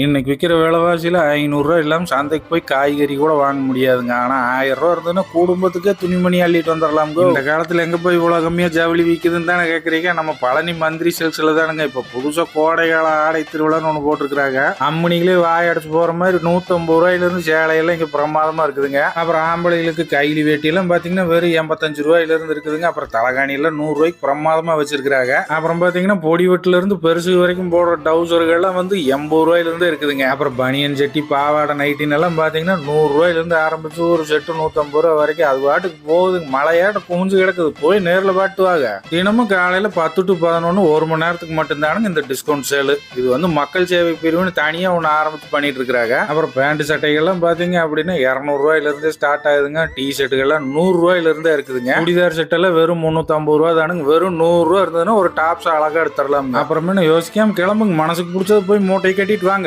இன்னைக்கு விற்கிற விலைவாசியில் ஐநூறுரூவா இல்லாமல் சந்தைக்கு போய் காய்கறி கூட வாங்க முடியாதுங்க. ஆனால் ஆயிரரூவா இருந்ததுன்னா குடும்பத்துக்கே துணிமணி அள்ளிட்டு வந்துடலாம் இந்த காலத்தில் எங்கே போய் இவ்வளோ கம்மியாக ஜவுளி விற்குதுன்னு தானே கேட்குறீங்க நம்ம பழனி மந்திரி செல்ஸில் தானுங்க. இப்போ புதுசாக கோடைகால ஆடை திருவிழான்னு ஒன்று போட்டிருக்கிறாங்க. அம்மனிகளே வாய் அடைச்சு போகிற மாதிரி நூற்றம்பது ரூபாயிலேருந்து சேலையெல்லாம் இங்கே பிரமாதமாக இருக்குதுங்க. அப்புறம் ஆம்பளைகளுக்கு கைலி வேட்டியெல்லாம் பார்த்தீங்கன்னா வெறும் எண்பத்தஞ்சு ரூபாயிலேருந்து இருக்குதுங்க. அப்புறம் தலகாணியெல்லாம் நூறுரூவாய்க்கு பிரமாதமாக வச்சுருக்கிறாங்க. அப்புறம் பார்த்தீங்கன்னா பொடி வெட்டிலேருந்து பெருசு வரைக்கும் போடுற டவுசர்கள்லாம் வந்து எண்பது ரூபாயிலேருந்து இருக்குதுங்க. அப்புறம் பனியன் செட்டி பாவாடை நைட்டின் எல்லாம் பார்த்தீங்கன்னா நூறுரூவாயிலேருந்து ஆரம்பிச்சு ஒரு செட்டு நூற்றம்பது ரூபா வரைக்கும் அது பாட்டுக்கு போகுதுங்க மழையாட்ட குமிஞ்சு கிடக்குது. போய் நேரில் பாட்டுவாங்க தினமும் காலையில் பத்து டு பதினொன்று ஒரு மணி நேரத்துக்கு மட்டும்தானுங்க இந்த டிஸ்கவுண்ட் சேலு இது வந்து மக்கள் சேவை பிரிவுன்னு தனியாக ஒன்று ஆரம்பித்து பண்ணிட்டு இருக்கிறாங்க. அப்புறம் பேண்ட் சட்டைகள்லாம் பார்த்தீங்க அப்படின்னா இரநூறுவாயிலேருந்து ஸ்டார்ட் ஆகுதுங்க. டி ஷர்ட்டுகள்லாம் நூறுரூவாயிலேருந்தே இருக்குதுங்க. சுடிதார் செட்டெல்லாம் வெறும் முந்நூற்றம்பது ரூபா தானுங்க. வெறும் நூறுரூவா இருந்ததுன்னா ஒரு டாப்ஸ் அழகாக எடுத்துடலாம் அப்புறமே யோசிக்காம கிளம்புங்க. மனசுக்கு பிடிச்சது போய் மூட்டையை கட்டிட்டு வாங்க.